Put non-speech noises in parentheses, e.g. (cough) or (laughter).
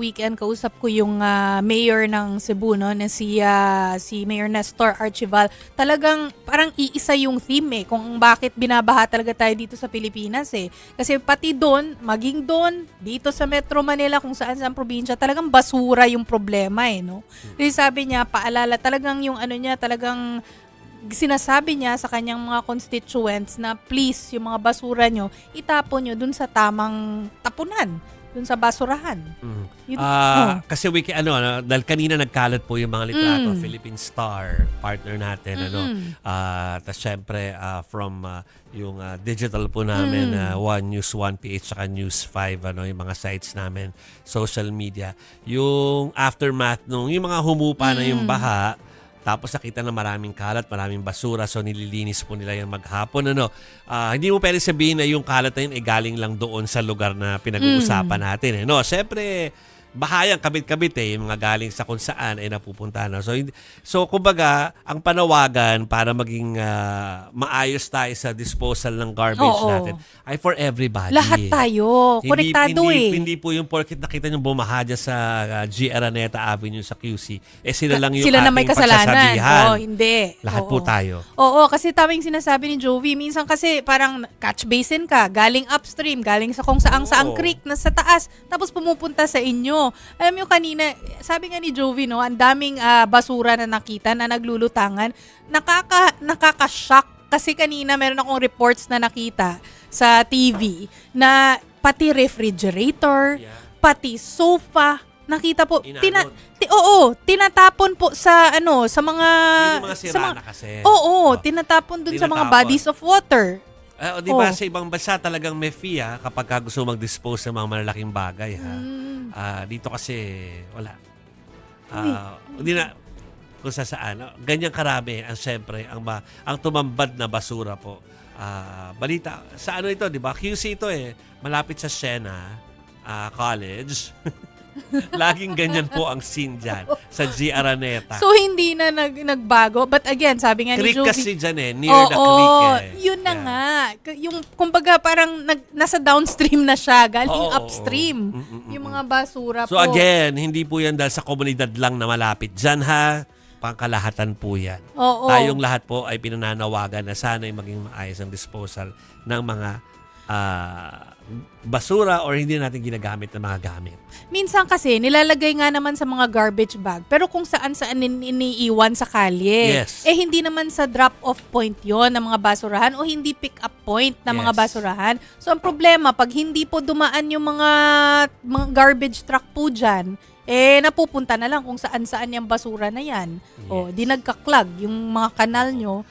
weekend kausap ko yung ah, mayor ng Cebu no na si ah, si Mayor Nestor Archival. Talagang parang iisa yung theme eh kung bakit binabaha talaga tayo dito sa Pilipinas eh. Kasi pati doon, maging doon dito sa Metro Manila kung saan saan probinsya, talagang basura yung problema eh no. Kasi sabi niya paalala talagang yung ano niya talagang sinasabi niya sa kanyang mga constituents na please, yung mga basura nyo, itapon nyo dun sa tamang tapunan, dun sa basurahan. Mm. Yun- Ah, kasi wiki ano, ano, dahil kanina nagkalat po yung mga litrato, Mm. Philippine Star, partner natin ano. Mm-mm. Ah, tas syempre ah, from ah, yung ah, digital po namin Mm. ah, One News, One PH saka News 5 ano, yung mga sites namin, social media. Yung aftermath nung yung mga humupa na yung Mm. baha, tapos nakita na maraming kalat, maraming basura, so nililinis po nila yan maghapon. Ano, Ah, hindi mo pwede sabihin na yung kalat na yun ay galing lang doon sa lugar na pinag-uusapan natin. Eh. No, siyempre, bahayang kabit-kabit eh, yung mga galing sa kung saan ay napupunta na. So, hindi- so kumbaga, ang panawagan para maging ah, maayos tayo sa disposal ng garbage Oo. natin ay for everybody. Lahat tayo, konektado hindi, eh. Hindi po yung porkit nakita nyo bumaha dyan sa uh, G. Araneta Avenue sa QC. Eh sila lang yung Sila na ating may kasalanan. Oo, hindi. Lahat Oo. po tayo. Oo, kasi tama yung sinasabi ni Jovi. Minsan kasi parang catch basin ka, galing upstream, galing sa kung saang saang Oo. creek na sa taas, tapos pumupunta sa inyo. Alam mo kanina, sabi nga ni Jovi, no, ang daming ah, basura na nakita na naglulutangan. Nakaka, nakaka-shock kasi kanina meron akong reports na nakita sa TV na pati refrigerator, Yeah. pati sofa, nakita po, Inanod. tina, ti, oo, tinatapon po sa ano, sa mga mga sa mga- na kasi. Oo, Oh. tinatapon dun sa mga Tinatapon. bodies of water. O, di ba Oh. sa ibang bansa talagang may fee ha, kapag ka gusto mag-dispose ng mga malalaking bagay ha. Mm. Ah, dito kasi wala. Ah, hindi na kung sa saan. Ah, Ganyan karami ang siyempre ang ma, ang tumambad na basura po. Ah, balita sa ano ito, 'di ba? QC ito eh. Malapit sa Siena ah, College. (laughs) Laging ganyan po ang scene dyan sa G. Araneta. So, hindi na nag, nagbago. But again, sabi nga ni creek Jovi, kasi dyan eh, near Oo, the creek eh. yun na Yeah. nga. Yung, kumbaga, parang nag, nasa downstream na siya, galing oo, upstream. mm, Yung mm. Mga basura So po. again, hindi po yan dahil sa komunidad lang na malapit dyan ha. Pangkalahatan po yan. Oo. Tayong lahat po ay pinananawagan na sana ay maging maayos ang disposal ng mga ah, basura or hindi natin ginagamit na mga gamit. Minsan kasi, nilalagay nga naman sa mga garbage bag, pero kung saan saan in- iniiwan sa kalye. Yes. Eh, hindi naman sa drop-off point yon ng mga basurahan o hindi pick-up point ng mga Yes. basurahan. So, ang problema, pag hindi po dumaan yung mga, mga garbage truck po dyan, eh, napupunta na lang kung saan-saan yung basura na yan. O, Yes. di nagkaklag yung mga kanal nyo.